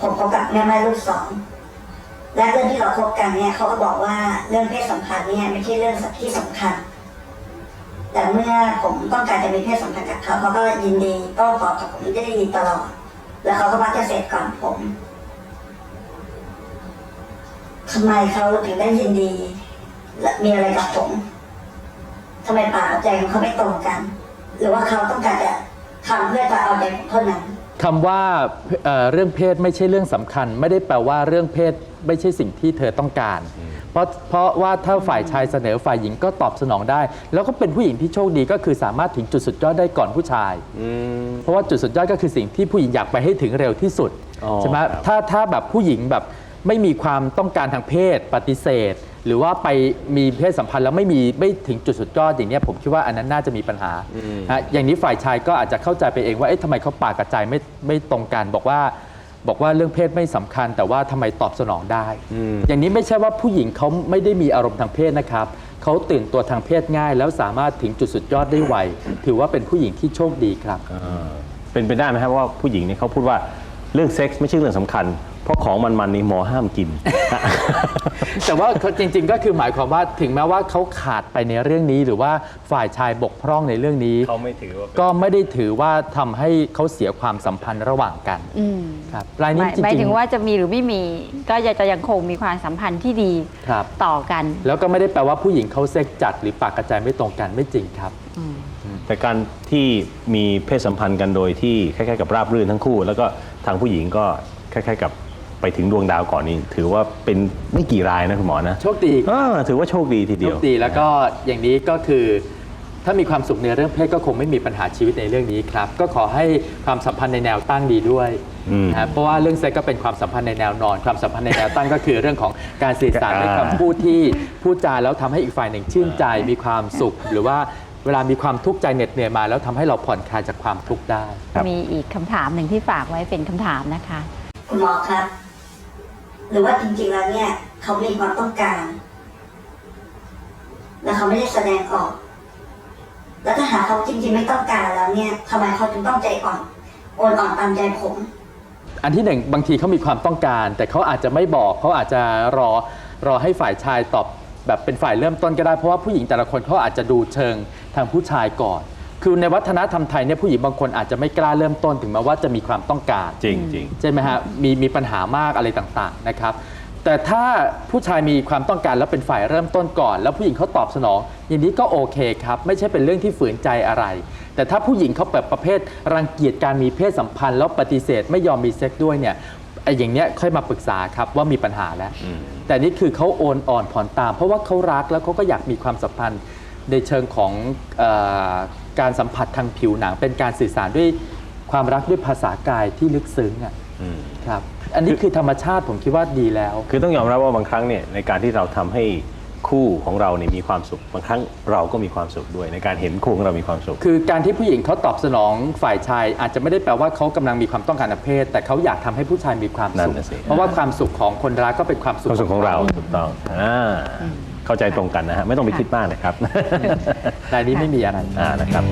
ผมคบกับแม่แม่ลูกสองและเรื่องที่เราคบกันเนี่ยเขาก็บอกว่าเรื่องเพศสัมพันธ์เนี่ยไม่ใช่เรื่องที่สำคัญ แต่เมื่อผมต้องการจะมีเพศสัมพันธ์กับเขาเขาก็ยินดีโต้ตอบกับผมได้ดีตลอด แล้วเขาก็มักจะเสร็จก่อนผมทำไมเขาถึงได้ยินดี และมีอะไรกับผมทำไมปากกับใจของเขาไม่ตรงกัน หรือว่าเขาต้องการจะทำเพื่อจะเอาใจผมเท่านั้น คำว่าเอ่อเรื่องเพศไม่ใช่เรื่องสำคัญ ไม่ได้แปลว่าเรื่องเพศไม่ใช่สิ่งที่เธอต้องการ เพราะเพราะว่าถ้าฝ่ายชายเสนอฝ่ายหญิงก็ตอบสนองได้ แล้วก็เป็นผู้หญิงที่โชคดีก็คือสามารถถึงจุดสุดยอดได้ก่อนผู้ชาย เพราะว่าจุดสุดยอดก็คือสิ่งที่ผู้หญิงอยากไปให้ถึงเร็วที่สุดอ๋อใช่ไหมครับถ้าถ้าแบบผู้หญิงแบบ ไม่มีความต้องการทางเพศปฏิเสธ หรือว่าไปมีเพศสัมพันธ์แล้วไม่มีไม่ถึงจุดสุดยอดอย่างเนี้ยผมคิดว่าอันนั้นน่าจะมีปัญหาฮะอย่างนี้ฝ่ายชายก็อาจจะเข้าใจไปเองว่าเอ๊ะทำไมเขาปากกระจายไม่ไม่ตรงกันบอกว่า บอกว่าเรื่องเพศไม่สำคัญ แต่ว่าทำไมตอบสนองได้ อย่างนี้ไม่ใช่ว่าผู้หญิงเขาไม่ได้มีอารมณ์ทางเพศนะครับเขาตื่นตัวทางเพศง่าย แล้วสามารถถึงจุดสุดยอดได้ไวถือว่าเป็นผู้หญิงที่โชคดีครับเออเป็นไปได้ไหมครับว่าผู้หญิงเนี่ยเขาพูดว่าเรื่องเซ็กส์ไม่ใช่เรื่องสำคัญ เพราะของมันๆนี่หมอห้ามกิน แต่ว่าเขาจริงๆก็คือหมายความว่าถึงแม้ว่าเขาขาดไปในเรื่องนี้ หรือว่าฝ่ายชายบกพร่องในเรื่องนี้ เขาไม่ถือว่าก็ไม่ได้ถือว่าทำให้เขาเสียความสัมพันธ์ระหว่างกันอืมครับรายหนี้มายจริงๆหมายถึงว่าจะมีหรือไม่มีก็จะจะยังคงมีความสัมพันธ์ที่ดีครับ ต่อกัน แล้วก็ไม่ได้แปลว่าผู้หญิงเขาเซ็กจัดหรือปากกระจายไม่ตรงกันไม่จริงครับ แต่การที่มีเพศสัมพันธ์กันโดยที่คล้ายๆกับราบรื่นทั้งคู่ แล้วก็ทางผู้หญิงก็คล้ายๆกับ ไปถึงดวงดาวก่อนนี้ถือว่าเป็นไม่กี่รายนะคุณหมอนะโชคดีอ่าถือว่าโชคดีทีโชเดียว คดีแล้วก็อย่างนี้ก็คือ ถ้ามีความสุขในเรื่องเพศก็คงไม่มีปัญหาชีวิตในเรื่องนี้ครับ ก็ขอให้ความสัมพันธ์ในแนวตั้งดีด้วยอืมนะครับเพราะว่าเรื่องเซ็กก็เป็นความสัมพันธ์ในแนวนอน ความสัมพันธ์ในแนวตั้งก็คือเรื่องของการสื่อสารด้วยอ่าคำพูดที่พูดจาแล้วทำให้อีกฝ่ายหนึ่งชื่นใจมีความสุข หรือว่าเวลามีความทุกข์ใจเหน็ดเหนื่อยมา แล้วทำให้เราผ่อนคลายจากความทุกข์ได้ ครับ มีอีกคำถามหนึ่งที่ฝากไว้เป็นคำถามนะคะ คุณหมอครับ หรือว่าจริงๆแล้วเนี่ย เขามีความต้องการ แล้วเขาไม่ได้แสดงออก แล้วถ้าหาเขาจริงๆไม่ต้องการแล้วเนี่ยทำไมเขาถึงต้องใจอ่อนโอนอ่อนตามใจผม อันที่หนึ่งบางทีเขามีความต้องการ แต่เขาอาจจะไม่บอกเขาอาจจะรอรอให้ฝ่ายชายตอบแบบเป็นฝ่ายเริ่มต้นก็ได้เพราะว่าผู้หญิงแต่ละคนเขาอาจจะดูเชิงทางผู้ชายก่อน คือในวัฒนธรรมไทยเนี่ยผู้หญิงบางคนอาจจะไม่กล้าเริ่มต้นถึงแม้ว่าจะมีความต้องการจริงจริงใช่ไหมฮะมีมีปัญหามากอะไรต่างๆนะครับ แต่ถ้าผู้ชายมีความต้องการแล้วเป็นฝ่ายเริ่มต้นก่อน แล้วผู้หญิงเขาตอบสนองอย่างนี้ก็โอเคครับ ไม่ใช่เป็นเรื่องที่ฝืนใจอะไร แต่ถ้าผู้หญิงเขาแบบประเภทรังเกียจการมีเพศสัมพันธ์ แล้วปฏิเสธไม่ยอมมีเซ็กซ์ด้วยเนี่ยไอ้อย่างเนี้ยค่อยมาปรึกษาครับว่ามีปัญหาแล้ว แต่นี่คือเขาโอนอ่อนผ่อนตาม เพราะว่าเขารักแล้วเขาก็อยากมีความสัมพันธ์ในเชิงของเออ การสัมผัสทางผิวหนัง เป็นการสื่อสารด้วยความรักด้วยภาษากายที่ลึกซึ้งอะอืม ครับ อันนี้คือธรรมชาติผมคิดว่าดีแล้ว คือต้องยอมรับว่าบางครั้งเนี่ยในการที่เราทำให้ คู่ของเราเนี่ยมีความสุข บางครั้งเราก็มีความสุขด้วย ในการเห็นคู่ของเรามีความสุข คือการที่ผู้หญิงเขาตอบสนองฝ่ายชาย อาจจะไม่ได้แปลว่าเขากำลังมีความต้องการทางเพศ แต่เขาอยากทำให้ผู้ชายมีความนั่สุนข น่ะสิ เพราะว่าความสุขของคนรักก็เป็นความสุข ความสุขของเราถูกต้องอ่าเข้าใจตรงกันนะฮะไม่ต้องไปคิดมากนะครับแต่อันนี้ไม่มีอะไร อ่านะครับ